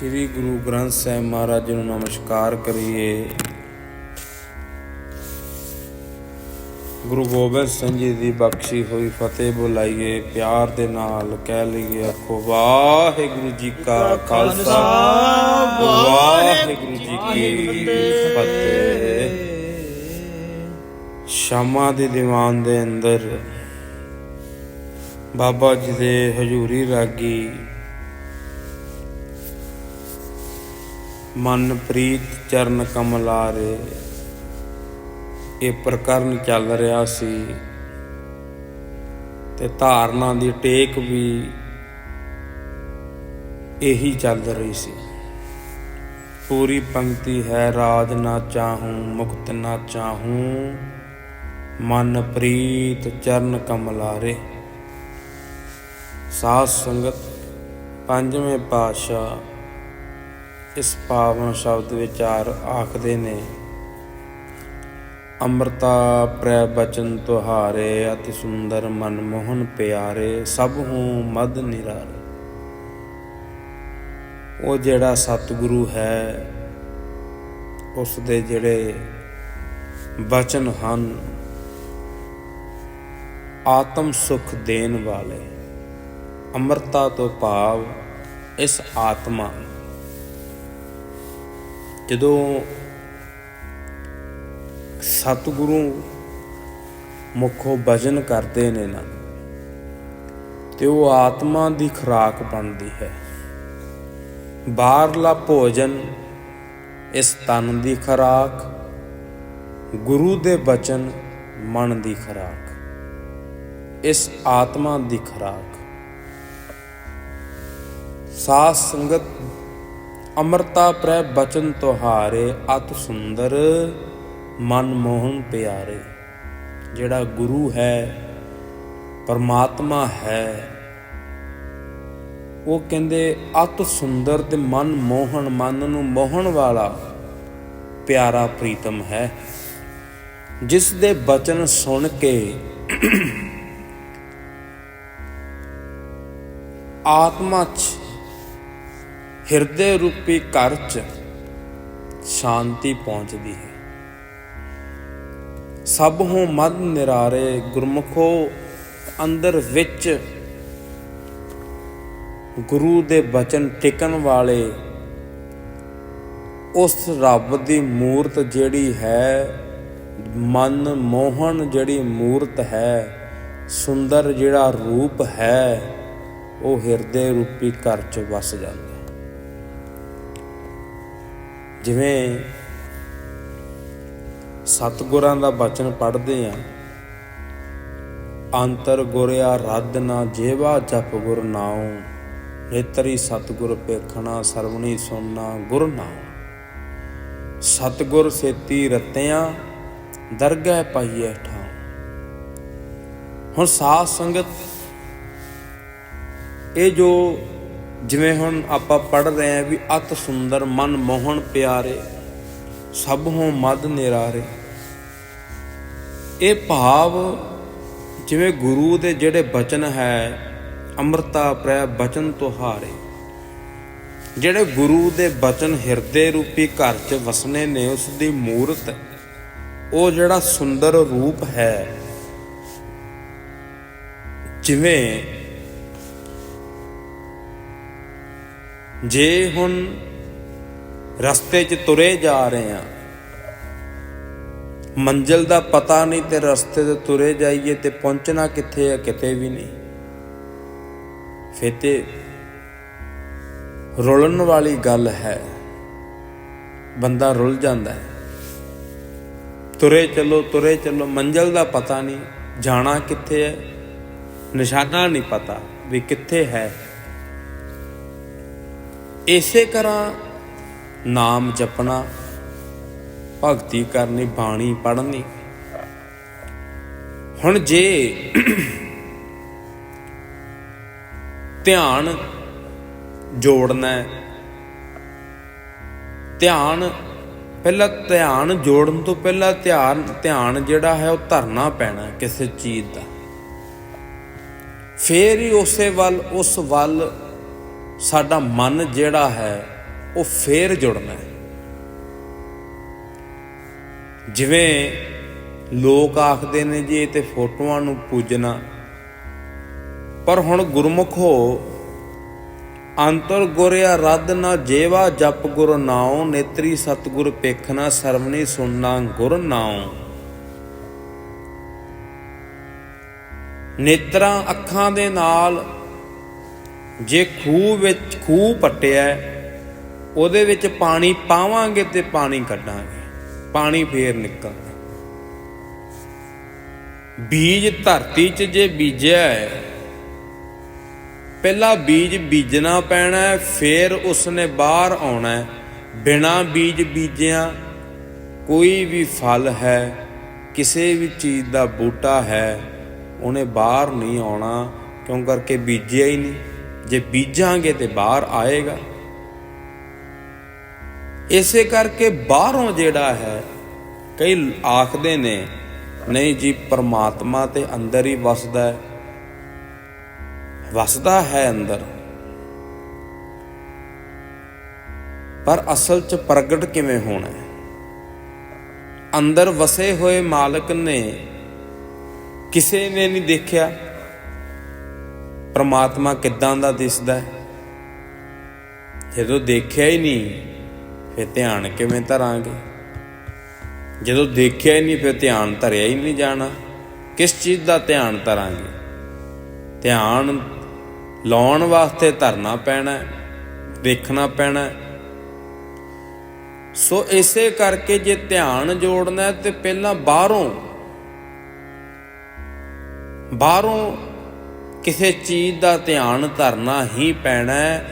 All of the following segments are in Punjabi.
ਸ੍ਰੀ ਗੁਰੂ ਗ੍ਰੰਥ ਸਾਹਿਬ ਮਹਾਰਾਜ ਜੀ ਨੂੰ ਨਮਸਕਾਰ ਕਰੀਏ। ਗੁਰੂ ਗੋਬਿੰਦ ਸਿੰਘ ਜੀ ਦੀ ਬਖਸ਼ੀ ਹੋਈ ਫਤਿਹ ਬੁਲਾਈਏ, ਪਿਆਰ ਦੇ ਨਾਲ ਕਹਿ ਲਈਏ ਆਖੋ ਵਾਹਿਗੁਰੂ ਜੀ ਕਾ ਖਾਲਸਾ, ਵਾਹਿਗੁਰੂ ਜੀ ਕੀ ਫਤਿਹ। ਸ਼ਾਮਾਂ ਦੇ ਦੀਵਾਨ ਦੇ ਅੰਦਰ ਬਾਬਾ ਜੀ ਦੇ ਹਜ਼ੂਰੀ ਰਾਗੀ ਮਨ ਪ੍ਰੀਤ ਚਰਨ ਕਮਲਾਰੇ। ਇਹ ਪ੍ਰਕਰਨ ਚੱਲ ਰਿਹਾ ਸੀ ਤੇ ਧਾਰਨਾ ਦੀ ਟੇਕ ਵੀ ਇਹੀ ਚੱਲ ਰਹੀ ਸੀ। ਪੂਰੀ ਪੰਕਤੀ ਹੈ, ਰਾਜ ਨਾ ਚਾਹੂੰ, ਮੁਕਤ ਨਾ ਚਾਹੂੰ ਮਨ ਪ੍ਰੀਤ ਚਰਨ ਕਮਲਾਰੇ। ਸਾਧ ਸੰਗਤ, ਪੰਜਵੇਂ ਪਾਤਸ਼ਾਹ ਇਸ ਪਾਵਨ ਸ਼ਬਦ ਵਿਚਾਰ ਆਖਦੇ ਨੇ, ਅੰਮ੍ਰਿਤਾ ਪ੍ਰੈ ਬਚਨ ਤੁਹਾਰੇ, ਅਤਿ ਸੁੰਦਰ ਮਨ ਮੋਹਨ ਪਿਆਰੇ, ਸਭ ਹੂੰ ਮਦ ਨਿਰਾਰੇ। ਉਹ ਜਿਹੜਾ ਸਤਿਗੁਰੂ ਹੈ ਉਸ ਦੇ ਜਿਹੜੇ ਬਚਨ ਹਨ, ਆਤਮ ਸੁਖ ਦੇਣ ਵਾਲੇ, ਅੰਮ੍ਰਿਤਾ ਤੋਂ ਭਾਵ ਇਸ ਆਤਮਾ ਜਦੋਂ ਸਤਿਗੁਰੂ ਮੁਖੋਂ ਭਜਨ ਕਰਦੇ ਨੇ ਨਾ, ਤੇ ਉਹ ਆਤਮਾ ਦੀ ਖੁਰਾਕ ਬਣਦੀ ਹੈ। ਬਾਹਰਲਾ ਭੋਜਨ ਇਸ ਤਨ ਦੀ ਖੁਰਾਕ, ਗੁਰੂ ਦੇ ਬਚਨ ਮਨ ਦੀ ਖੁਰਾਕ, ਇਸ ਆਤਮਾ ਦੀ ਖੁਰਾਕ। ਸਾਧ ਸੰਗਤ ਅਮਰਤਾ ਪ੍ਰੈ ਬਚਨ ਤੁਹਾਰੇ, ਅਤ ਸੁੰਦਰ ਮਨ ਮੋਹਨ ਪਿਆਰੇ। ਜਿਹੜਾ ਗੁਰੂ ਹੈ, ਪਰਮਾਤਮਾ ਹੈ, ਉਹ ਕਹਿੰਦੇ ਅਤ ਸੁੰਦਰ ਤੇ ਮਨ ਮੋਹਨ, ਮਨ ਨੂੰ ਮੋਹਣ ਵਾਲਾ ਪਿਆਰਾ ਪ੍ਰੀਤਮ ਹੈ। ਜਿਸ ਦੇ ਬਚਨ ਸੁਣ ਕੇ ਆਤਮਾ 'ਚ ਹਿਰਦੇ ਰੂਪੀ ਘਰ 'ਚ ਸ਼ਾਂਤੀ ਪਹੁੰਚਦੀ ਹੈ। ਸਭ ਹੂੰ ਮਦ ਨਿਰਾਰੇ ਗੁਰਮੁਖੋ ਅੰਦਰ ਵਿੱਚ ਗੁਰੂ ਦੇ ਬਚਨ ਟਿਕਣ ਵਾਲੇ ਉਸ ਰੱਬ ਦੀ ਮੂਰਤ ਜਿਹੜੀ ਹੈ, ਮਨ ਮੋਹਨ ਜਿਹੜੀ ਮੂਰਤ ਹੈ, ਸੁੰਦਰ ਜਿਹੜਾ ਰੂਪ ਹੈ, ਉਹ ਹਿਰਦੇ ਰੂਪੀ ਘਰ 'ਚ ਵਸ ਜਾਂਦਾ। ਜਿਵੇਂ ਸਤਗੁਰਾਂ ਦਾ ਬਚਨ ਪੜ੍ਹਦੇ ਆ ਅੰਤਰ ਗੁਰਿਆ ਰੱਦ ਨਾ ਜੇਵਾ ਜਪ ਗੁਰ ਨਾਉ। ਨੇਤਰੀ ਸਤਗੁਰ ਪੇਖਣਾ ਸਰਵਣੀ ਸੁਨਣਾ ਗੁਰ ਨਾਉ। ਸਤਗੁਰ ਸੇਤੀ ਰਤਿਆਂ, ਦਰਗਹਿ ਪਾਈਏ ਠਾਉ। ਹੁਣ ਸਾਧ ਸੰਗਤ, ਇਹ ਜੋ ਜਿਵੇਂ ਹੁਣ ਆਪਾਂ ਪੜ ਰਹੇ ਆ ਵੀ ਅਤ ਸੁੰਦਰ ਮਨ ਮੋਹਣ ਪਿਆਰੇ, ਸਭ ਹੋਂ ਮਦ ਨਿਰਾਰੇ। ਇਹ ਭਾਵ ਜਿਵੇਂ ਗੁਰੂ ਦੇ ਜਿਹੜੇ ਬਚਨ ਹੈ, ਅੰਮ੍ਰਿਤਾ ਪ੍ਰੈ ਬਚਨ ਤੁਹਾਰੇ। ਜਿਹੜੇ ਗੁਰੂ ਦੇ ਬਚਨ ਹਿਰਦੇ ਰੂਪੀ ਘਰ 'ਚ ਵਸਨੇ ਨੇ, ਉਸ ਦੀ ਮੂਰਤ, ਉਹ ਜਿਹੜਾ ਸੁੰਦਰ ਰੂਪ ਹੈ, ਜਿਵੇਂ ਜੇ ਹੁਣ ਰਸਤੇ 'ਚ ਤੁਰੇ ਜਾ ਰਹੇ ਆ ਮੰਜ਼ਿਲ ਦਾ ਪਤਾ ਨਹੀਂ ਤੇ ਰਸਤੇ ਤੇ ਤੁਰੇ ਜਾਈਏ ਤੇ ਪਹੁੰਚਣਾ ਕਿੱਥੇ ਹੈ ਕਿਤੇ ਵੀ ਨਹੀਂ। ਫਿਰ ਰੁਲਣ ਵਾਲੀ ਗੱਲ ਹੈ, ਬੰਦਾ ਰੁਲ ਜਾਂਦਾ ਹੈ। ਤੁਰੇ ਚੱਲੋ ਤੁਰੇ ਚੱਲੋ, ਮੰਜ਼ਲ ਦਾ ਪਤਾ ਨਹੀਂ, ਜਾਣਾ ਕਿੱਥੇ ਹੈ, ਨਿਸ਼ਾਨਾ ਨਹੀਂ ਪਤਾ ਵੀ ਕਿੱਥੇ ਹੈ। ਇਸੇ ਤਰ੍ਹਾਂ ਨਾਮ ਜਪਣਾ, ਭਗਤੀ ਕਰਨੀ, ਬਾਣੀ ਪੜ੍ਹਨੀ। ਹੁਣ ਜੇ ਧਿਆਨ ਜੋੜਨਾ ਧਿਆਨ ਪਹਿਲਾਂ ਧਿਆਨ ਜੋੜਨ ਤੋਂ ਪਹਿਲਾਂ ਧਿਆਨ ਧਿਆਨ ਜਿਹੜਾ ਹੈ ਉਹ ਧਰਨਾ ਪੈਣਾ ਕਿਸੇ ਚੀਜ਼ ਦਾ। ਫੇਰ ਹੀ ਉਸੇ ਵੱਲ, ਉਸ ਵੱਲ ਸਾਡਾ ਮਨ ਜਿਹੜਾ ਹੈ, ਉਹ ਫੇਰ ਜੁੜਨਾ ਹੈ। ਜਿਵੇਂ ਲੋਕ ਆਖਦੇ ਨੇ ਜੀ ਤੇ ਫੋਟੋਆਂ ਨੂੰ ਪੂਜਣਾ। ਪਰ ਹੁਣ ਗੁਰਮੁਖ ਹੋ, ਅੰਤਰ ਗੁਰਿਆ ਰੱਦ ਨਾ ਜੇਵਾ ਜਪ ਗੁਰ ਨਾਉ, ਨੇਤਰੀ ਸਤਗੁਰ ਪੇਖਣਾ ਸਰਵਣੀ ਸੁਣਨਾ ਗੁਰ ਨਾਉ। ਨੇਤਰਾਂ ਅੱਖਾਂ ਦੇ ਨਾਲ ਜੇ ਖੂਹ ਵਿੱਚ ਖੂਹ ਪੱਟਿਆ, ਉਹਦੇ ਵਿੱਚ ਪਾਣੀ ਪਾਵਾਂਗੇ ਤੇ ਪਾਣੀ ਕੱਢਾਂਗੇ। ਪਾਣੀ ਫੇਰ ਨਿਕਲਦਾ। ਬੀਜ ਧਰਤੀ 'ਚ ਜੇ ਬੀਜਿਆ ਹੈ, ਪਹਿਲਾ ਬੀਜ ਬੀਜਣਾ ਪੈਣਾ ਹੈ, ਫਿਰ ਉਸਨੇ ਬਾਹਰ ਆਉਣਾ ਹੈ। ਬਿਨਾ ਬੀਜ ਬੀਜਿਆ ਕੋਈ ਵੀ ਫਲ ਹੈ, ਕਿਸੇ ਵੀ ਚੀਜ਼ ਦਾ ਬੂਟਾ ਹੈ, ਉਹਨੇ ਬਾਹਰ ਨਹੀਂ ਆਉਣਾ, ਕਿਉਂ ਕਰਕੇ ਬੀਜਿਆ ਹੀ ਨਹੀਂ? ਜੇ ਬੀਜਾਂਗੇ ਤੇ ਬਾਹਰ ਆਏਗਾ। ਇਸੇ ਕਰਕੇ ਬਾਹਰੋਂ ਜਿਹੜਾ ਹੈ, ਕਈ ਆਖਦੇ ਨੇ, ਨਹੀਂ ਜੀ, ਪਰਮਾਤਮਾ ਤੇ ਅੰਦਰ ਹੀ ਵਸਦਾ ਹੈ। ਵਸਦਾ ਹੈ ਅੰਦਰ। ਪਰ ਅਸਲ 'ਚ ਪ੍ਰਗਟ ਕਿਵੇਂ ਹੋਣਾ ਹੈ? ਅੰਦਰ ਵਸੇ ਹੋਏ ਮਾਲਕ ਨੇ ਕਿਸੇ ਨੇ ਨਹੀਂ ਦੇਖਿਆ। ਪ੍ਰਮਾਤਮਾ ਕਿੱਦਾਂ ਦਾ ਦਿਸਦਾ ਹੈ? ਜਦੋਂ ਦੇਖਿਆ ਹੀ ਨਹੀਂ, ਫਿਰ ਧਿਆਨ ਕਿਵੇਂ ਧਰਾਂਗੇ? ਜਦੋਂ ਦੇਖਿਆ ਹੀ ਨਹੀਂ, ਫਿਰ ਧਿਆਨ ਧਰਿਆ ਹੀ ਨਹੀਂ ਜਾਣਾ। ਕਿਸ ਚੀਜ਼ ਦਾ ਧਿਆਨ ਧਰਾਂਗੇ? ਧਿਆਨ ਲਾਉਣ ਵਾਸਤੇ ਧਰਨਾ ਪੈਣਾ ਦੇਖਣਾ ਪੈਣਾ ਸੋ ਇਸੇ ਕਰਕੇ ਜੇ ਧਿਆਨ ਜੋੜਨਾ ਹੈ, ਤੇ ਪਹਿਲਾਂ ਬਾਹਰੋਂ ਬਾਹਰੋਂ ਕਿਸੇ ਚੀਜ਼ ਦਾ ਧਿਆਨ ਧਰਨਾ ਹੀ ਪੈਣਾ ਹੈ,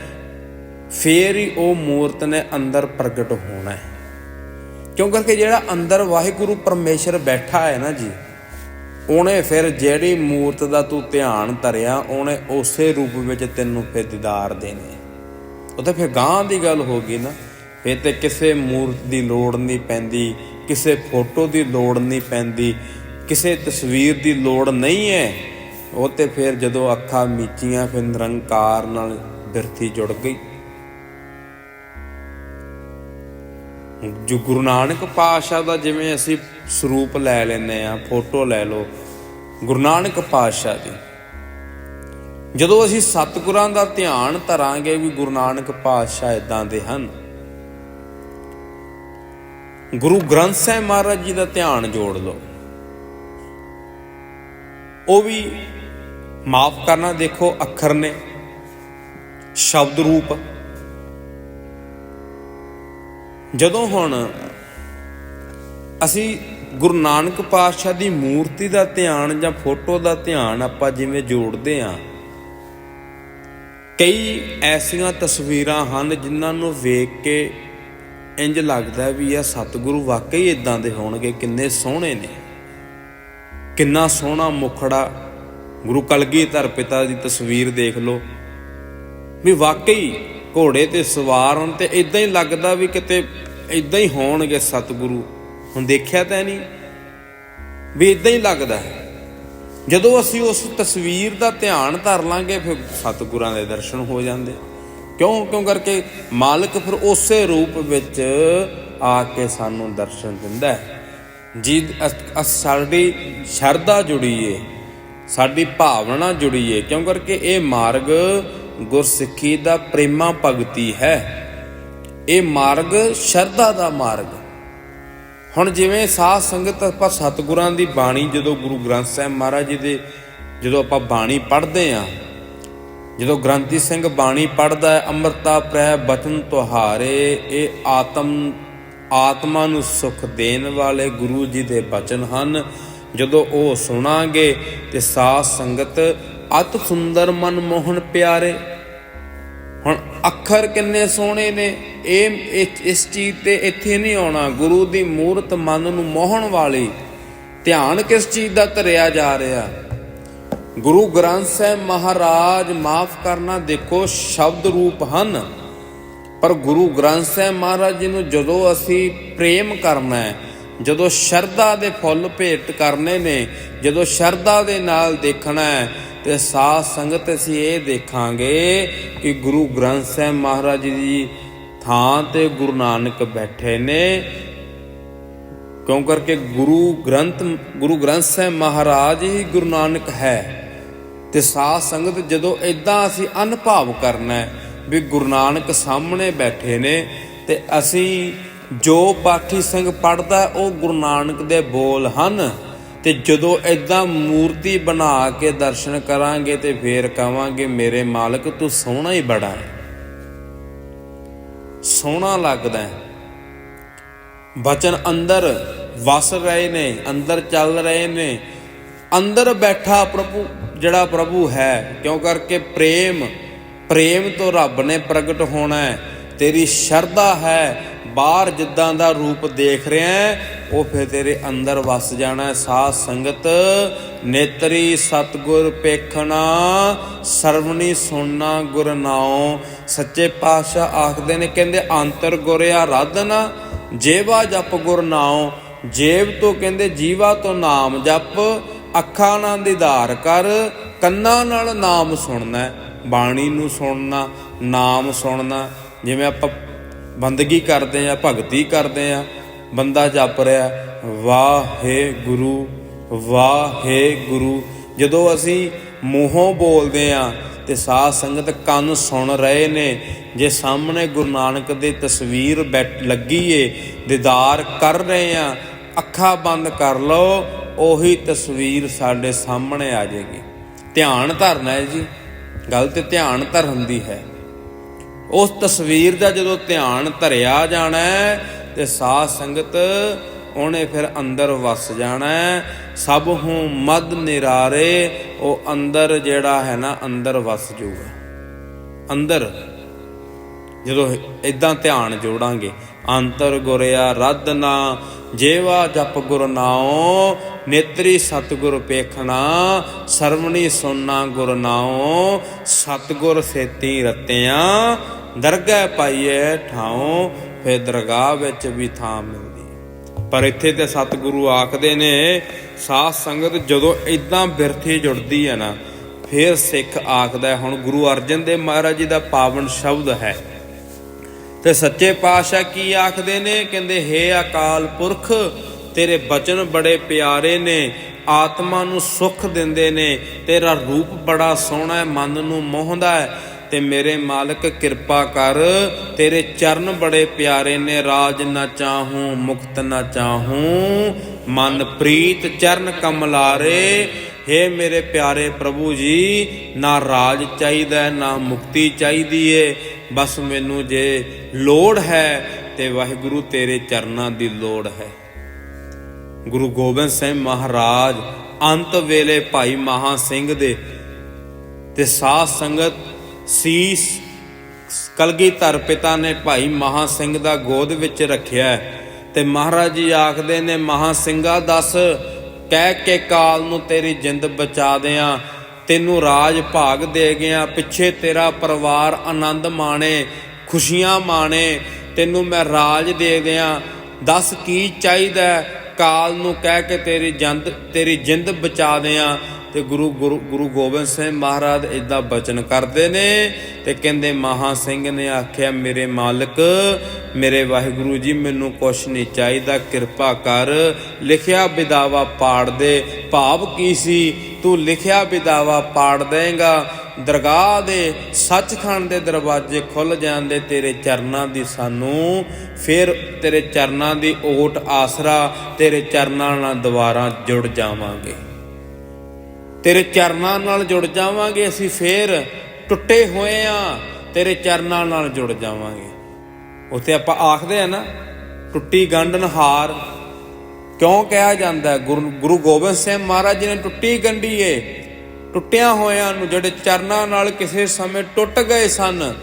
ਫੇਰ ਹੀ ਉਹ ਮੂਰਤ ਨੇ ਅੰਦਰ ਪ੍ਰਗਟ ਹੋਣਾ ਹੈ। ਕਿਉਂ ਕਰਕੇ ਜਿਹੜਾ ਅੰਦਰ ਵਾਹਿਗੁਰੂ ਪਰਮੇਸ਼ਰ ਬੈਠਾ ਹੈ ਨਾ ਜੀ, ਉਹਨੇ ਫਿਰ ਜਿਹੜੀ ਮੂਰਤ ਦਾ ਤੂੰ ਧਿਆਨ ਧਰਿਆ, ਉਹਨੇ ਉਸੇ ਰੂਪ ਵਿੱਚ ਤੈਨੂੰ ਫਿਰ ਦੀਦਾਰ ਦੇਣੇ ਉਹ ਤਾਂ ਫਿਰ ਗਾਂ ਦੀ ਗੱਲ ਹੋ ਗਈ ਨਾ, ਫਿਰ ਤੇ ਕਿਸੇ ਮੂਰਤ ਦੀ ਲੋੜ ਨਹੀਂ ਪੈਂਦੀ, ਕਿਸੇ ਫੋਟੋ ਦੀ ਲੋੜ ਨਹੀਂ ਪੈਂਦੀ, ਕਿਸੇ ਤਸਵੀਰ ਦੀ ਲੋੜ ਨਹੀਂ ਹੈ। ਉਹ ਤੇ ਫਿਰ ਜਦੋਂ ਅੱਖਾਂ ਮੀਚੀਆਂ, ਫਿਰ ਨਿਰੰਕਾਰ ਨਾਲ ਬਿਰਥੀ ਜੁੜ ਗਈ। ਜੋ ਗੁਰੂ ਨਾਨਕ ਪਾਤਸ਼ਾਹ ਦਾ ਜਿਵੇਂ ਅਸੀਂ ਸਰੂਪ ਲੈ ਲੈਨੇ ਆ ਫੋਟੋ ਲੈ ਲਓ, ਗੁਰੂ ਨਾਨਕ ਪਾਤਸ਼ਾਹ ਦੀ। ਜਦੋਂ ਅਸੀਂ ਸਤਿਗੁਰਾਂ ਦਾ ਧਿਆਨ ਧਰਾਂਗੇ ਵੀ ਗੁਰੂ ਨਾਨਕ ਪਾਤਸ਼ਾਹ ਇਦਾਂ ਦੇ ਹਨ, ਗੁਰੂ ਗ੍ਰੰਥ ਸਾਹਿਬ ਮਹਾਰਾਜ ਜੀ ਦਾ ਧਿਆਨ ਜੋੜ ਲਓ। ਉਹ ਵੀ ਮਾਫ ਕਰਨਾ ਦੇਖੋ ਅੱਖਰ ਨੇ, ਸ਼ਬਦ ਰੂਪ। ਜਦੋਂ ਹੁਣ ਅਸੀਂ ਗੁਰੂ ਨਾਨਕ ਪਾਤਸ਼ਾਹ ਦੀ ਮੂਰਤੀ ਦਾ ਧਿਆਨ ਜਾਂ ਫੋਟੋ ਦਾ ਧਿਆਨ ਆਪਾਂ ਜਿਵੇਂ ਜੋੜਦੇ ਆਂ ਕਈ ਐਸੀਆਂ ਤਸਵੀਰਾਂ ਹਨ ਜਿਨ੍ਹਾਂ ਨੂੰ ਵੇਖ ਕੇ ਇੰਜ ਲੱਗਦਾ ਵੀ ਇਹ ਸਤਿਗੁਰੂ ਵਾਕਈ ਇਦਾਂ ਦੇ ਹੋਣਗੇ, ਕਿੰਨੇ ਸੋਹਣੇ ਨੇ, ਕਿੰਨਾ ਸੋਹਣਾ ਮੁਖੜਾ ਗੁਰੂ ਕਲਗੀਧਰ ਪਿਤਾ ਦੀ ਤਸਵੀਰ ਦੇਖ ਲਓ। ਵੀ ਵਾਕਈ ਘੋੜੇ ਤੇ ਸਵਾਰ ਹਨ ਤੇ ਇਦਾਂ ਹੀ ਲੱਗਦਾ ਵੀ ਕਿਤੇ ਇਦਾਂ ਹੀ ਹੋਣਗੇ ਸਤਿਗੁਰੂ। ਹੁਣ ਦੇਖਿਆ ਤਾਂ ਨਹੀਂ। ਵੀ ਇਦਾਂ ਹੀ ਲੱਗਦਾ ਜਦੋਂ ਅਸੀਂ ਉਸ ਤਸਵੀਰ ਦਾ ਧਿਆਨ ਧਰ ਲਾਂਗੇ, ਫਿਰ ਸਤਿਗੁਰਾਂ ਦੇ ਦਰਸ਼ਨ ਹੋ ਜਾਂਦੇ। ਕਿਉਂ? ਕਿਉਂ? ਕਰਕੇ ਮਾਲਕ ਫਿਰ ਉਸੇ ਰੂਪ ਵਿੱਚ ਆ ਕੇ ਸਾਨੂੰ ਦਰਸ਼ਨ ਦਿੰਦਾ ਹੈ। ਜੀ ਅਸ- ਸਾਡੀ ਸ਼ਰਧਾ ਜੁੜੀ ਏ। ਸਾਡੀ ਭਾਵਨਾ ਜੁੜੀ ਏ, ਕਿਉਂ ਕਰਕੇ ਇਹ ਮਾਰਗ ਗੁਰਸਿੱਖੀ ਦਾ ਪ੍ਰੇਮਾ ਭਗਤੀ ਹੈ। ਇਹ ਮਾਰਗ ਸ਼ਰਧਾ ਦਾ ਮਾਰਗ। ਹੁਣ ਜਿਵੇਂ ਸਾਧ ਸੰਗਤ ਆਪਾਂ ਸਤਿਗੁਰਾਂ ਦੀ ਬਾਣੀ ਜਦੋਂ ਗੁਰੂ ਗ੍ਰੰਥ ਸਾਹਿਬ ਮਹਾਰਾਜ ਜੀ ਦੇ ਜਦੋਂ ਆਪਾਂ ਬਾਣੀ ਪੜ੍ਹਦੇ ਆਂ, ਜਦੋਂ ਗ੍ਰੰਥੀ ਸਿੰਘ ਬਾਣੀ ਪੜ੍ਹਦਾ ਹੈ, ਅੰਮ੍ਰਿਤਾ ਪ੍ਰੈ ਬਚਨ ਤੁਹਾਰੇ, ਇਹ ਆਤਮ, ਆਤਮਾ ਨੂੰ ਸੁਖ ਦੇਣ ਵਾਲੇ ਗੁਰੂ ਜੀ ਦੇ ਬਚਨ ਹਨ। ਜਦੋਂ ਉਹ ਸੁਣਾਂਗੇ ਤੇ ਸਾਧ ਸੰਗਤ ਅਤ ਸੁੰਦਰ ਮਨ ਮੋਹਨ ਪਿਆਰੇ। ਹੁਣ ਅੱਖਰ ਕਿੰਨੇ ਸੋਹਣੇ ਨੇ, ਇਹ ਇਹ- ਇਸ ਚੀਜ਼ ਤੇ ਇੱਥੇ ਨਹੀਂ ਆਉਣਾ। ਗੁਰੂ ਦੀ ਮੂਰਤ ਮਨ ਨੂੰ ਮੋਹਣ ਵਾਲੀ, ਧਿਆਨ ਕਿਸ ਚੀਜ਼ ਦਾ ਧਰਿਆ ਜਾ ਰਿਹਾ? ਗੁਰੂ ਗ੍ਰੰਥ ਸਾਹਿਬ ਮਹਾਰਾਜ ਮਾਫ ਕਰਨਾ ਦੇਖੋ ਸ਼ਬਦ ਰੂਪ ਹਨ, ਪਰ ਗੁਰੂ ਗ੍ਰੰਥ ਸਾਹਿਬ ਮਹਾਰਾਜ ਜੀ ਨੂੰ ਜਦੋਂ ਅਸੀਂ ਪ੍ਰੇਮ ਕਰਨਾ ਹੈ ਜਦੋਂ ਸ਼ਰਧਾ ਦੇ ਫੁੱਲ ਭੇਟ ਕਰਨੇ ਨੇ, ਜਦੋਂ ਸ਼ਰਧਾ ਦੇ ਨਾਲ ਦੇਖਣਾ ਹੈ, ਤੇ ਸਾਧ ਸੰਗਤ ਅਸੀਂ ਇਹ ਦੇਖਾਂਗੇ ਕਿ ਗੁਰੂ ਗ੍ਰੰਥ ਸਾਹਿਬ ਮਹਾਰਾਜ ਜੀ ਦੀ ਥਾਂ ਤੇ ਗੁਰੂ ਨਾਨਕ ਬੈਠੇ ਨੇ। ਕਿਉਂ ਕਰਕੇ ਗੁਰੂ ਗ੍ਰੰਥ ਗੁਰੂ ਗ੍ਰੰਥ ਸਾਹਿਬ ਮਹਾਰਾਜ ਹੀ ਗੁਰੂ ਨਾਨਕ ਹੈ। ਤੇ ਸਾਧ ਸੰਗਤ ਜਦੋਂ ਇਦਾਂ ਅਸੀਂ ਅਨੁਭਵ ਕਰਨਾ ਵੀ ਗੁਰੂ ਨਾਨਕ ਸਾਹਮਣੇ ਬੈਠੇ ਨੇ, ਤੇ ਅਸੀਂ ਜੋ ਪਾਠੀ ਸਿੰਘ ਪੜਦਾ ਉਹ ਗੁਰੂ ਨਾਨਕ ਦੇ ਬੋਲ ਹਨ। ਤੇ ਜਦੋਂ ਇਦਾਂ ਮੂਰਤੀ ਬਣਾ ਕੇ ਦਰਸ਼ਨ ਕਰਾਂਗੇ ਤੇ ਫੇਰ ਕਵਾਂਗੇ ਮੇਰੇ ਮਾਲਕ, ਤੂੰ ਸੋਹਣਾ ਹੀ ਬੜਾ ਹੈ। ਸੋਹਣਾ ਲੱਗਦਾ ਹੈ। ਬਚਨ ਅੰਦਰ ਵਸ ਰਹੇ ਨੇ, ਅੰਦਰ ਚੱਲ ਰਹੇ ਨੇ। ਅੰਦਰ ਬੈਠਾ ਪ੍ਰਭੂ, ਜਿਹੜਾ ਪ੍ਰਭੂ ਹੈ, ਕਿਉਂ ਕਰਕੇ ਪ੍ਰੇਮ ਪ੍ਰੇਮ ਤੋਂ ਰੱਬ ਨੇ ਪ੍ਰਗਟ ਹੋਣਾ ਹੈ। ਤੇਰੀ ਸ਼ਰਧਾ ਹੈ ਬਾਹਰ ਜਿੱਦਾਂ ਦਾ ਰੂਪ ਦੇਖ ਰਿਹਾ ਉਹ ਫਿਰ ਤੇਰੇ ਅੰਦਰ ਵਸ ਜਾਣਾ ਹੈ। ਸਾਧ ਸੰਗਤ, ਨੇਤਰੀ ਸਤਗੁਰ ਪੇਖਣਾ, ਸਰਵਣੀ ਸੁਣਨਾ ਗੁਰ ਨਾਉ। ਸੱਚੇ ਪਾਤਸ਼ਾਹ ਆਖਦੇ ਨੇ, ਕਹਿੰਦੇ ਅੰਤਰ ਗੁਰਿਆ ਰਾਧਨਾ ਜੇਵਾ ਜਪ ਗੁਰ ਨਾਉ। ਜੇਬ ਤੋਂ ਕਹਿੰਦੇ, ਜੀਵਾ ਤੋਂ ਨਾਮ ਜਪ। ਅੱਖਾਂ ਨਾਲ ਦੀਦਾਰ ਕਰ, ਕੰਨਾਂ ਨਾਲ ਨਾਮ ਸੁਣਨਾ ਬਾਣੀ ਨੂੰ ਸੁਣਨਾ, ਨਾਮ ਸੁਣਨਾ। ਜਿਵੇਂ ਆਪਾਂ ਬੰਦਗੀ ਕਰਦੇ ਆ, ਭਗਤੀ ਕਰਦੇ ਆ, ਬੰਦਾ ਜਪ ਰਿਹਾ ਵਾਹਿਗੁਰੂ ਵਾਹਿਗੁਰੂ ਜਦੋਂ ਅਸੀਂ ਮੂੰਹੋਂ ਬੋਲਦੇ ਆ ਤੇ ਸਾਧ ਸੰਗਤ ਕੰਨ ਸੁਣ ਰਹੇ ਨੇ, ਜੇ ਸਾਹਮਣੇ ਗੁਰੂ ਨਾਨਕ ਦੀ ਤਸਵੀਰ ਬੈਠ ਲੱਗੀ ਏ, ਦੀਦਾਰ ਕਰ ਰਹੇ ਆ, ਅੱਖਾਂ ਬੰਦ ਕਰ ਲਓ, ਉਹੀ ਤਸਵੀਰ ਸਾਡੇ ਸਾਹਮਣੇ ਆ ਜਾਏਗੀ। ਧਿਆਨ ਧਰਨਾ ਹੈ ਜੀ, ਗੱਲ ਤੇ ਧਿਆਨ ਧਰਨ ਦੀ ਹੈ। ਉਸ ਤਸਵੀਰ ਦਾ ਜਦੋਂ ਧਿਆਨ ਧਰਿਆ ਜਾਣਾ ਹੈ, ਤੇ ਸਾਧ ਸੰਗਤ ਉਹਨੇ ਫਿਰ ਅੰਦਰ ਵਸ ਜਾਣਾ ਸਭ ਹੂੰ ਮਦ ਨਿਰਾਰੇ, ਉਹ ਅੰਦਰ ਜਿਹੜਾ ਹੈ ਨਾ, ਅੰਦਰ ਵਸ ਜਾਊਗਾ। ਅੰਦਰ ਜਦੋਂ ਇਦਾਂ ਧਿਆਨ ਜੋੜਾਂਗੇ, ਅੰਤਰ ਗੁਰਿਆ ਰੱਦ ਨਾ, ਜੇਵਾ ਜਪ ਗੁਰ ਨਾਉ, ਨੇਤਰੀ ਸਤਗੁਰ ਪੇਖਣਾ, ਸਰਵਣੀ ਸੁਨਣਾ ਗੁਰ ਨਾਉ, ਸਤਗੁਰ ਸੇਤੀ ਰਤਿਆਂ, ਦਰਗਹਿ ਪਾਈਏ ਠਾਉ ਫੇ ਦਰਗਾਹ ਵਿੱਚ ਵੀ ਥਾਂ ਮਿਲਦੀ ਪਰ ਇੱਥੇ ਤੇ ਸਤਿਗੁਰੂ ਆਖਦੇ ਨੇ, ਸਾਧ ਸੰਗਤ ਜਦੋਂ ਇਦਾਂ ਬਿਰਥੀ ਜੁੜਦੀ ਹੈ ਨਾ, ਫਿਰ ਸਿੱਖ ਆਖਦਾ ਹੁਣ ਗੁਰੂ ਅਰਜਨ ਦੇਵ ਮਹਾਰਾਜ ਜੀ ਦਾ ਪਾਵਨ ਸ਼ਬਦ ਹੈ। ਤੇ ਸੱਚੇ ਪਾਤਸ਼ਾਹ ਕੀ ਆਖਦੇ ਨੇ? ਕਹਿੰਦੇ, ਹੇ ਅਕਾਲ ਪੁਰਖ, ਤੇਰੇ ਬਚਨ ਬੜੇ ਪਿਆਰੇ ਨੇ, ਆਤਮਾ ਨੂੰ ਸੁੱਖ ਦਿੰਦੇ ਨੇ, ਤੇਰਾ ਰੂਪ ਬੜਾ ਸੋਹਣਾ ਹੈ, ਮਨ ਨੂੰ ਮੋਹਦਾ ਹੈ। ਤੇ ਮੇਰੇ ਮਾਲਕ, ਕਿਰਪਾ ਕਰ, ਤੇਰੇ ਚਰਨ ਬੜੇ ਪਿਆਰੇ ਨੇ, ਰਾਜ ਨਾ ਚਾਹੂੰ, ਮੁਕਤ ਨਾ ਚਾਹੂੰ, ਮਨ ਪ੍ਰੀਤ, ਚਰਨ ਕਮਲਾਰੇ। ਹੇ ਮੇਰੇ ਪਿਆਰੇ ਪ੍ਰਭੂ ਜੀ, ਨਾ ਰਾਜ ਚਾਹੀਦਾ ਨਾ ਮੁਕਤੀ ਚਾਹੀਦੀ ਏ। ਬਸ ਮੈਨੂੰ ਜੇ ਲੋੜ ਹੈ ਤੇ ਵਾਹਿਗੁਰੂ ਤੇਰੇ ਚਰਨਾਂ ਦੀ ਲੋੜ ਹੈ। ਗੁਰੂ ਗੋਬਿੰਦ ਸਿੰਘ ਮਹਾਰਾਜ ਅੰਤ ਵੇਲੇ ਭਾਈ ਮਹਾ ਸਿੰਘ ਦੇ ਤੇ ਸਾਧ ਸੰਗਤ ਸੀਸ ਕਲਗੀਧਰ ਪਿਤਾ ਨੇ ਭਾਈ ਮਹਾ ਸਿੰਘ ਦਾ ਗੋਦ ਵਿੱਚ ਰੱਖਿਆ ਤੇ ਮਹਾਰਾਜ ਜੀ ਆਖਦੇ ਨੇ, ਮਹਾ ਸਿੰਘਾ, ਦੱਸ, ਕਹਿ ਕੇ ਕਾਲ ਨੂੰ ਤੇਰੀ ਜਿੰਦ ਬਚਾ ਦਿਆਂ। ਤੈਨੂੰ ਰਾਜ ਭਾਗ ਦੇ ਗਿਆ, ਪਿੱਛੇ ਤੇਰਾ ਪਰਿਵਾਰ ਆਨੰਦ ਮਾਣੇ, ਖੁਸ਼ੀਆਂ ਮਾਣੇ, ਤੈਨੂੰ ਮੈਂ ਰਾਜ ਦੇ ਦਿਆਂ। ਦੱਸ ਕੀ ਚਾਹੀਦਾ ਕਾਲ ਨੂੰ ਕਹਿ ਕੇ ਤੇਰੀ ਜੰਦ ਤੇਰੀ ਜਿੰਦ ਬਚਾ ਦਿਆਂ। ਤੇ ਗੁਰੂ ਗੁਰੂ ਗੁਰੂ ਗੋਬਿੰਦ ਸਿੰਘ ਮਹਾਰਾਜ ਇਦਾਂ ਬਚਨ ਕਰਦੇ ਨੇ ਤੇ ਕਹਿੰਦੇ ਮਹਾ ਸਿੰਘ ਨੇ ਆਖਿਆ, ਮੇਰੇ ਮਾਲਕ, ਮੇਰੇ ਵਾਹਿਗੁਰੂ ਜੀ, ਮੈਨੂੰ ਕੁਛ ਨਹੀਂ ਚਾਹੀਦਾ, ਕਿਰਪਾ ਕਰ। ਲਿਖਿਆ ਵਿਦਾਵਾ ਪਾੜ ਦੇ, ਭਾਵ ਕੀ ਸੀ? ਤੂੰ ਲਿਖਿਆ ਵਿਦਾਵਾ ਪਾੜ ਦੇਂਗਾ। ਦਰਗਾਹ ਦੇ ਸੱਚਖੰਡ ਦੇ ਦਰਵਾਜ਼ੇ ਖੁੱਲ ਜਾਂਦੇ, ਤੇਰੇ ਚਰਨਾਂ ਦੀ ਸਾਨੂੰ ਫਿਰ ਤੇਰੇ ਚਰਨਾਂ ਦੀ ਓਟ ਆਸਰਾ, ਤੇਰੇ ਚਰਨਾਂ ਨਾਲ ਦੁਬਾਰਾ ਜੁੜ ਜਾਵਾਂਗੇ। ਤੇਰੇ ਚਰਨਾਂ ਨਾਲ ਜੁੜ ਜਾਵਾਂਗੇ ਅਸੀਂ ਫੇਰ। ਟੁੱਟੇ ਹੋਏ ਆ, ਤੇਰੇ ਚਰਨਾਂ ਨਾਲ ਜੁੜ ਜਾਵਾਂਗੇ। ਉਥੇ ਆਪਾਂ ਆਖਦੇ ਆ ਨਾ, ਟੁੱਟੀ ਗੰਢਨ ਹਾਰ। ਕਿਉਂ ਕਿਹਾ ਜਾਂਦਾ ਹੈ? ਗੁਰੂ ਗੁਰੂ ਗੋਬਿੰਦ ਸਿੰਘ ਮਹਾਰਾਜ ਜੀ ਨੇ ਟੁੱਟੀ ਗੰਢੀ ਏ। ਟੁੱਟਿਆਂ ਹੋਇਆਂ ਨੂੰ ਜਿਹੜੇ ਚਰਨਾਂ ਨਾਲ ਕਿਸੇ ਸਮੇਂ ਟੁੱਟ ਗਏ ਸਨ,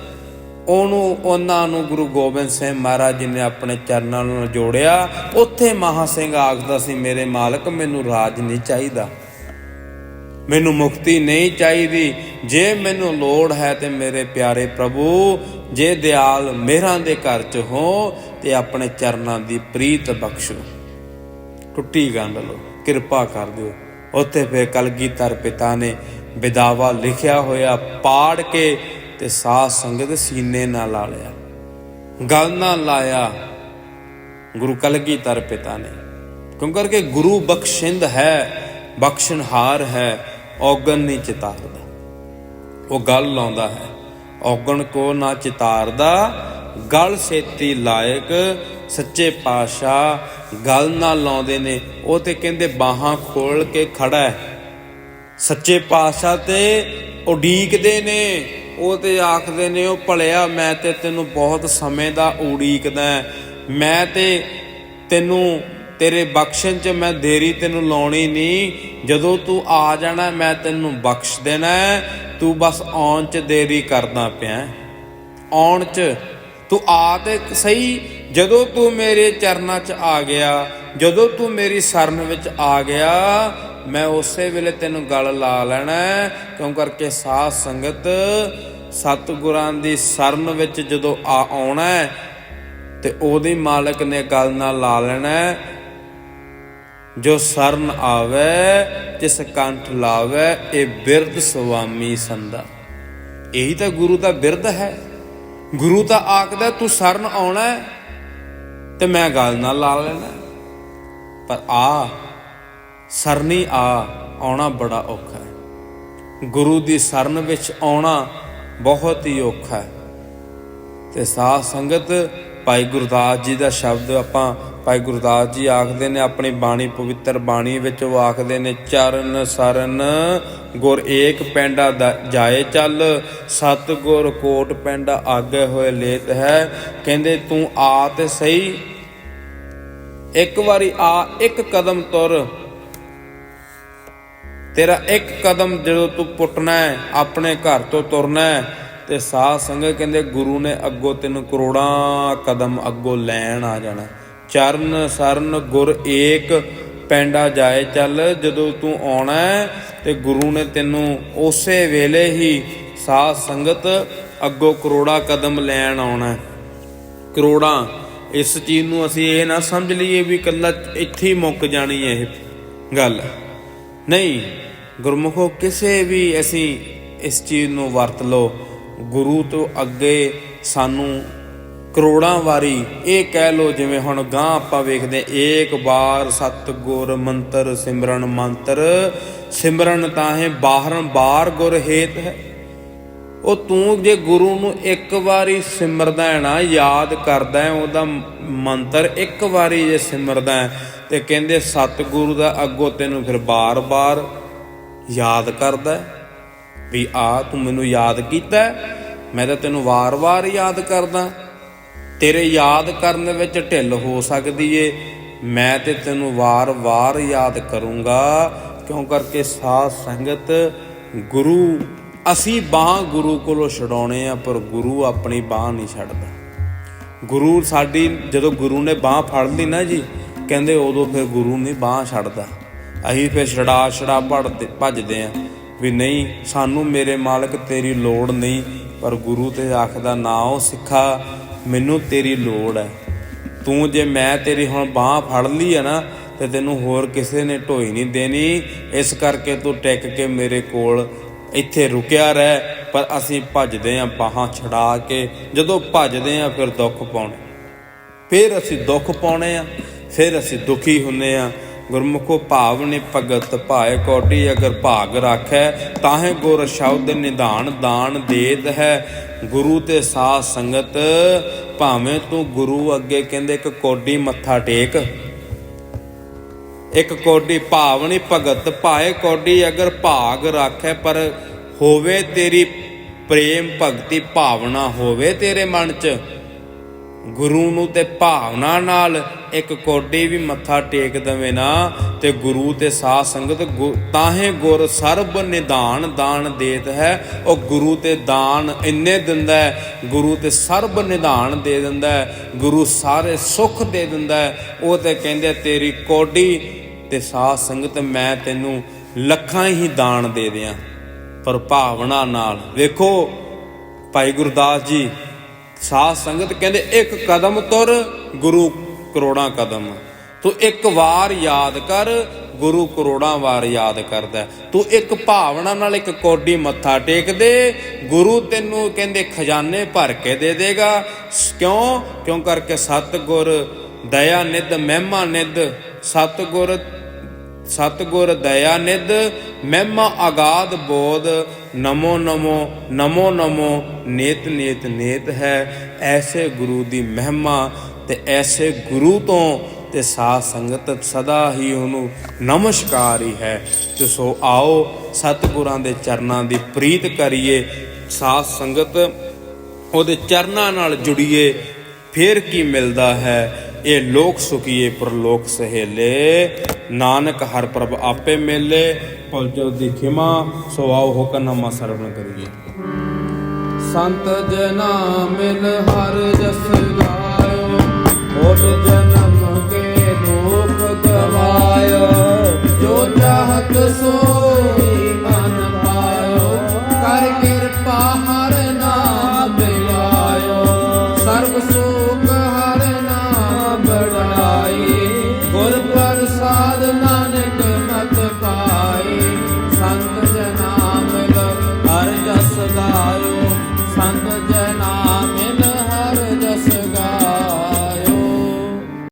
ਉਹਨੂੰ, ਉਹਨਾਂ ਨੂੰ ਗੁਰੂ ਗੋਬਿੰਦ ਸਿੰਘ ਮਹਾਰਾਜ ਜੀ ਨੇ ਆਪਣੇ ਚਰਨਾਂ ਨਾਲ ਜੋੜਿਆ। ਉੱਥੇ ਮਹਾ ਸਿੰਘ ਆਖਦਾ ਸੀ, ਮੇਰੇ ਮਾਲਕ, ਮੈਨੂੰ ਰਾਜ ਨਹੀਂ ਚਾਹੀਦਾ। ਮੈਨੂੰ ਮੁਕਤੀ ਨਹੀਂ ਚਾਹੀਦੀ। ਜੇ ਮੈਨੂੰ ਲੋੜ ਹੈ ਤੇ ਮੇਰੇ ਪਿਆਰੇ ਪ੍ਰਭੂ, ਜੇ ਦਿਆਲ ਮਿਹਰਾਂ ਦੇ ਘਰ ਚ ਹੋ, ਤੇ ਆਪਣੇ ਚਰਨਾਂ ਦੀ ਪ੍ਰੀਤ ਬਖਸ਼ੋ। ਟੁੱਟੀ ਗੰਢ ਲੋ ਕਿਰਪਾ ਕਰ ਦਿਓ। ਉੱਥੇ ਫਿਰ ਕਲਗੀਧਰ ਪਿਤਾ ਨੇ ਵਿਦਾਵਾ ਲਿਖਿਆ ਹੋਇਆ ਪਾੜ ਕੇ ਤੇ ਸਾਧ ਸੰਗਤ ਸੀਨੇ ਨਾਲ ਲਾ ਲਿਆ। ਗਲ ਨਾਲ ਲਾਇਆ ਗੁਰੂ ਕਲਗੀਧਰ ਪਿਤਾ ਨੇ। ਕਿਉਂਕਿ ਗੁਰੂ ਬਖਸ਼ਿੰਦ ਹੈ, ਬਖਸ਼ਣਹਾਰ ਹੈ ਔਗਣ ਨਹੀਂ ਚਿਤਾਰਦਾ। ਉਹ ਗੱਲ ਲਾਉਂਦਾ ਹੈ, ਔਗਣ ਕੋ ਨਾ ਚਿਤਾਰਦਾ, ਗਲ ਸੇਤੀ ਲਾਇਕ, ਸੱਚੇ ਪਾਤਸ਼ਾਹ ਗੱਲ ਨਾ ਲਾਉਂਦੇ ਨੇ, ਉਹ ਤੇ ਕਹਿੰਦੇ ਬਾਹਾਂ ਖੋਲ ਕੇ ਖੜਾ ਹੈ। ਸੱਚੇ ਪਾਤਸ਼ਾਹ ਤੇ ਉਡੀਕਦੇ ਨੇ, ਉਹ ਤੇ ਆਖਦੇ ਨੇ, ਉਹ ਭਲਿਆ, ਮੈਂ ਤੇ ਤੈਨੂੰ ਬਹੁਤ ਸਮੇਂ ਦਾ ਉਡੀਕਦਾ, ਮੈਂ ਤੇ ਤੈਨੂੰ ਤੇਰੇ ਬਖਸ਼ਣ ਚ ਮੈਂ ਦੇਰੀ ਤੈਨੂੰ ਲਾਉਣੀ ਨਹੀਂ। ਜਦੋਂ ਤੂੰ ਆ ਜਾਣਾ, ਮੈਂ ਤੈਨੂੰ ਬਖਸ਼ ਦੇਣਾ ਤੂੰ ਬਸ ਆਉਣ ਚ ਦੇਰੀ ਕਰਦਾ ਪਿਆ ਆਉਣ ਚ ਤੂੰ ਆ ਤੇ ਸਹੀ। ਜਦੋਂ ਤੂੰ ਮੇਰੇ ਚਰਨਾਂ 'ਚ ਆ ਗਿਆ, ਜਦੋਂ ਤੂੰ ਮੇਰੀ ਸ਼ਰਨ ਵਿੱਚ ਆ ਗਿਆ, ਮੈਂ ਉਸੇ ਵੇਲੇ ਤੈਨੂੰ ਗਲ ਲਾ ਲੈਣਾ ਕਿਉਂ ਕਰਕੇ ਸਾਧ ਸੰਗਤ, ਸਤਿਗੁਰਾਂ ਦੀ ਸ਼ਰਨ ਵਿੱਚ ਜਦੋਂ ਆ ਆਉਣਾ ਤੇ ਉਹਦੇ ਮਾਲਕ ਨੇ ਗੱਲ ਨਾਲ ਲਾ ਲੈਣਾ ਜੋ ਸਰਨ ਆਵੇ ਜਿਸ ਕੰਠ ਲਾਵੇ, ਇਹ ਬਿਰਧ ਸੁਆਮੀ ਸੰਦਾ ਇਹੀ ਤਾਂ ਗੁਰੂ ਦਾ ਬਿਰਧ ਹੈ। ਗੁਰੂ ਤਾਂ ਆਖਦਾ, ਤੂੰ ਸਰਨ ਆਉਣਾ ਤੇ ਮੈਂ ਗੱਲ ਨਾਲ ਲਾ ਲੈਣਾ ਪਰ ਆ, ਸਰਨੀ ਆ, ਆਉਣਾ ਬੜਾ ਔਖਾ ਹੈ। ਗੁਰੂ ਦੀ ਸਰਨ ਵਿੱਚ ਆਉਣਾ ਬਹੁਤ ਹੀ ਔਖਾ ਹੈ। ਤੇ ਸਾਧ ਸੰਗਤ ਭਾਈ ਗੁਰਦਾਸ ਜੀ ਦਾ ਸ਼ਬਦ ਆਪਾਂ ਭਾਈ ਗੁਰਦਾਸ ਜੀ ਆਖਦੇ ਨੇ, ਆਪਣੀ ਬਾਣੀ ਪਵਿੱਤਰ ਬਾਣੀ ਵਿੱਚ ਉਹ ਆਖਦੇ ਨੇ, ਚਰਨ ਸਰਨ, ਗੁਰ ਏਕ ਪੈਂਡਾ ਜਾਏ ਚੱਲ ਸਤ ਗੁਰ ਕੋਟ ਪੈਂਡਾ ਆਗੇ ਹੋਏ ਲੇਤ ਹੈ। ਕਹਿੰਦੇ, ਤੂੰ ਆ ਤੇ ਸਹੀ। ਇੱਕ ਵਾਰੀ ਆ, ਇੱਕ ਕਦਮ ਤੁਰ। ਤੇਰਾ ਇੱਕ ਕਦਮ ਜਦੋਂ ਤੂੰ ਪੁੱਟਣਾ ਹੈ, ਆਪਣੇ ਘਰ ਤੋਂ ਤੁਰਨਾ ਹੈ ਤੇ ਸਾਧ ਸੰਗਤ ਕਹਿੰਦੇ, ਗੁਰੂ ਨੇ ਅੱਗੋਂ ਤੈਨੂੰ ਕਰੋੜਾਂ ਕਦਮ ਅੱਗੋਂ ਲੈਣ ਆ ਜਾਣਾ। ਚਰਨ ਸਰਨ ਗੁਰ ਏਕ ਪੈਂਡਾ ਜਾਏ ਚੱਲ, ਜਦੋਂ ਤੂੰ ਆਉਣਾ ਤੇ ਗੁਰੂ ਨੇ ਤੈਨੂੰ ਉਸੇ ਵੇਲੇ ਹੀ ਸਾਧ ਸੰਗਤ ਅੱਗੋਂ ਕਰੋੜਾਂ ਕਦਮ ਲੈਣ ਆਉਣਾ ਕਰੋੜਾਂ, ਇਸ ਚੀਜ਼ ਨੂੰ ਅਸੀਂ ਇਹ ਨਾ ਸਮਝ ਲਈਏ ਵੀ ਕੱਲਾ ਇੱਥੇ ਹੀ ਮੁੱਕ ਜਾਣੀ ਹੈ ਇਹ ਗੱਲ। ਨਹੀਂ, ਗੁਰਮੁਖੋ, ਕਿਸੇ ਵੀ ਅਸੀਂ ਇਸ ਚੀਜ਼ ਨੂੰ ਵਰਤ ਲਓ। ਗੁਰੂ ਤੋਂ ਅੱਗੇ ਸਾਨੂੰ ਕਰੋੜਾਂ ਵਾਰੀ ਇਹ ਕਹਿ ਲੋ ਜਿਵੇਂ ਹੁਣ ਗਾਂ ਆਪਾਂ ਵੇਖਦੇ ਏਕ ਵਾਰ ਸਤ ਗੁਰ ਮੰਤਰ ਸਿਮਰਨ ਮੰਤਰ। ਸਿਮਰਨ ਤਾਹੇ ਬਾਰੰਬਾਰ ਗੁਰ ਹੇਤ ਹੈ। ਉਹ ਤੂੰ ਜੇ ਗੁਰੂ ਨੂੰ ਇੱਕ ਵਾਰੀ ਸਿਮਰਦਾ ਹੈ ਨਾ, ਯਾਦ ਕਰਦਾ ਹੈ, ਉਹਦਾ ਮੰਤਰ ਇੱਕ ਵਾਰੀ ਜੇ ਸਿਮਰਦਾ ਹੈ, ਤੇ ਕਹਿੰਦੇ ਸਤਿਗੁਰੂ ਦਾ ਅੱਗੋਂ ਤੈਨੂੰ ਫਿਰ ਬਾਰ-ਬਾਰ ਯਾਦ ਕਰਦਾ ਹੈ। ਵੀ ਆ, ਤੂੰ ਮੈਨੂੰ ਯਾਦ ਕੀਤਾ ਮੈਂ ਤਾਂ ਤੈਨੂੰ ਵਾਰ-ਵਾਰ ਯਾਦ ਕਰਦਾ। ਤੇਰੇ ਯਾਦ ਕਰਨ ਵਿੱਚ ਢਿੱਲ ਹੋ ਸਕਦੀ ਏ। ਮੈਂ ਤੇ ਤੈਨੂੰ ਵਾਰ-ਵਾਰ ਯਾਦ ਕਰੂੰਗਾ। ਕਿਉਂ ਕਰਕੇ ਸਾਧ ਸੰਗਤ ਗੁਰੂ, ਅਸੀਂ ਬਾਹ ਗੁਰੂ ਕੋਲੋਂ ਛਡਾਉਣੇ ਆ, ਪਰ ਗੁਰੂ ਆਪਣੀ ਬਾਹ ਨਹੀਂ ਛੱਡਦਾ। ਗੁਰੂ ਸਾਡੀ, ਜਦੋਂ ਗੁਰੂ ਨੇ ਬਾਹ ਫੜ ਲਈ ਨਾ ਜੀ, ਕਹਿੰਦੇ ਉਦੋਂ ਫਿਰ ਗੁਰੂ ਨਹੀਂ ਬਾਹ ਛੱਡਦਾ। ਅਸੀਂ ਫਿਰ ਛੜਾ ਛੜਾ ਭੜਦੇ ਭੱਜਦੇ ਆ। ਵੀ ਨਹੀਂ, ਸਾਨੂੰ ਮੇਰੇ ਮਾਲਕ ਤੇਰੀ ਲੋੜ ਨਹੀਂ, ਪਰ ਗੁਰੂ ਤੇ ਆਖਦਾ, ਨਾ ਉਹ ਸਿੱਖਾ, ਮੈਨੂੰ ਤੇਰੀ ਲੋੜ ਹੈ। ਤੂੰ ਜੇ ਮੈਂ ਤੇਰੀ ਹੁਣ ਬਾਹ ਫੜ ਲਈ ਹੈ ਨਾ, ਤੇ ਤੈਨੂੰ ਹੋਰ ਕਿਸੇ ਨੇ ਢੋਈ ਨਹੀਂ ਦੇਣੀ, ਇਸ ਕਰਕੇ ਤੂੰ ਟਿਕ ਕੇ ਮੇਰੇ ਕੋਲ ਇੱਥੇ ਰੁਕਿਆ ਰਹਿ, ਪਰ ਅਸੀਂ ਭੱਜਦੇ ਆਂ ਬਾਹਾਂ ਛਡਾ ਕੇ। ਜਦੋਂ ਭੱਜਦੇ ਆਂ ਫਿਰ ਦੁੱਖ ਪਾਉਣੇ। ਫਿਰ ਅਸੀਂ ਦੁੱਖ ਪਾਉਣੇ ਆ ਫਿਰ ਅਸੀਂ ਦੁਖੀ ਹੁੰਨੇ ਆ ਗੁਰਮੁਖੋ ਭਾਵ ਨੇ ਭਗਤ ਭਾਏ ਕੋਟੀ ਅਗਰ ਭਾਗ ਰੱਖੈ, ਤਾਹੇ ਗੁਰ ਸ਼ਬਦ ਨਿਧਾਨ ਦਾਨ ਦੇਤ ਹੈ। ਗੁਰੂ ਤੇ ਸਾਧ ਸੰਗਤ, ਭਾਵੇਂ ਤੂੰ ਗੁਰੂ ਅੱਗੇ ਕਹਿੰਦੇ ਇੱਕ ਕੋਡੀ ਮੱਥਾ ਟੇਕ। ਇੱਕ ਕੋਡੀ ਭਾਵਨੀ ਭਗਤ ਭਾਏ ਕੋਡੀ ਅਗਰ ਭਾਗ ਰੱਖੈ, ਪਰ ਹੋਵੇ ਤੇਰੀ ਪ੍ਰੇਮ ਭਗਤੀ ਭਾਵਨਾ ਹੋਵੇ ਤੇਰੇ ਮਨ 'ਚ। ਗੁਰੂ ਨੂੰ ਤੇ ਭਾਵਨਾ ਨਾਲ ਇੱਕ ਕੋਡੀ ਵੀ ਮੱਥਾ ਟੇਕ ਦਵੇਂ ਨਾ, ਤੇ ਗੁਰੂ ਤੇ ਸਾਧ ਸੰਗਤ ਗੁ- ਤਾਹੇ ਗੁਰ ਸਰਬ ਨਿਦਾਨ ਦਾਨ ਦੇਤ ਹੈ। ਉਹ ਗੁਰੂ ਤੇ ਦਾਨ ਇੰਨੇ ਦਿੰਦਾ ਹੈ, ਗੁਰੂ ਤੇ ਸਰਬ ਨਿਦਾਨ ਦੇ ਦਿੰਦਾ ਹੈ, ਗੁਰੂ ਸਾਰੇ ਸੁੱਖ ਦੇ ਦਿੰਦਾ ਹੈ। ਉਹ ਤੇ ਕਹਿੰਦੇ ਤੇਰੀ ਕੋਡੀ ਤੇ ਸਾਧ ਸੰਗਤ ਮੈਂ ਤੈਨੂੰ ਲੱਖਾਂ ਹੀ ਦਾਨ ਦੇ ਦਿਆਂ। ਪਰ ਭਾਵਨਾ ਨਾਲ, ਵੇਖੋ ਭਾਈ ਗੁਰਦਾਸ ਜੀ ਸਾਧ ਸੰਗਤ ਕਹਿੰਦੇ, ਇੱਕ ਕਦਮ ਤੁਰ, ਗੁਰੂ ਕਰੋੜਾਂ ਕਦਮ। ਤੂੰ ਇੱਕ ਵਾਰ ਯਾਦ ਕਰ, ਗੁਰੂ ਕਰੋੜਾਂ ਵਾਰ ਯਾਦ ਕਰਦਾ। ਤੂੰ ਇੱਕ ਭਾਵਨਾ ਨਾਲ ਇੱਕ ਕੋਡੀ ਮੱਥਾ ਟੇਕ ਦੇ, ਗੁਰੂ ਤੈਨੂੰ ਕਹਿੰਦੇ, ਖਜ਼ਾਨੇ ਭਰ ਕੇ ਦੇ ਦੇਗਾ। ਕਿਉਂ? ਕਿਉਂ ਕਰਕੇ ਸਤਗੁਰ, ਦਇਆ ਨਿਧ, ਮਹਿਮਾ ਨਿਧ, ਸਤਗੁਰ ਸਤਗੁਰ ਦਇਆ ਨਿਧ, ਮਹਿਮਾ ਆਗਾਦ ਬੋਧ, ਨਮੋ ਨਮੋ ਨਮੋ ਨਮੋ, ਨੇਤ ਨੇਤ ਨੇਤ ਹੈ। ਐਸੇ ਗੁਰੂ ਦੀ ਮਹਿਮਾ ਤੇ ਐਸੇ ਗੁਰੂ ਤੋਂ ਤੇ ਸਾਧ ਸੰਗਤ ਸਦਾ ਹੀ ਉਹਨੂੰ ਨਮਸਕਾਰ ਹੀ ਹੈ। ਤੇ ਸੋ ਆਓ ਸਤਿਗੁਰਾਂ ਦੇ ਚਰਨਾਂ ਦੀ ਪ੍ਰੀਤ ਕਰੀਏ, ਸਾਧ ਸੰਗਤ ਉਹਦੇ ਚਰਨਾਂ ਨਾਲ ਜੁੜੀਏ, ਫੇਰ ਕੀ ਮਿਲਦਾ ਹੈ? ਇਹ ਲੋਕ ਸੁਖੀਏ, ਪਰਲੋਕ ਸਹੇਲੇ। ਨਾਨਕ ਹਰ ਪ੍ਰਭ ਆਪੇ ਮੇਲੇ ਭੁਲ ਦੀ ਖਿਮਾ, ਸੋ ਆਓ ਹੁਕਮਨਾਮਾ ਸਰਵਣ ਕਰੀਏ। ਸੰਤ ਜਨਾ ਮਿਲ ਹਰ ਜਸ ਗਾਇਓ ਹੋਤ ਜਨਮ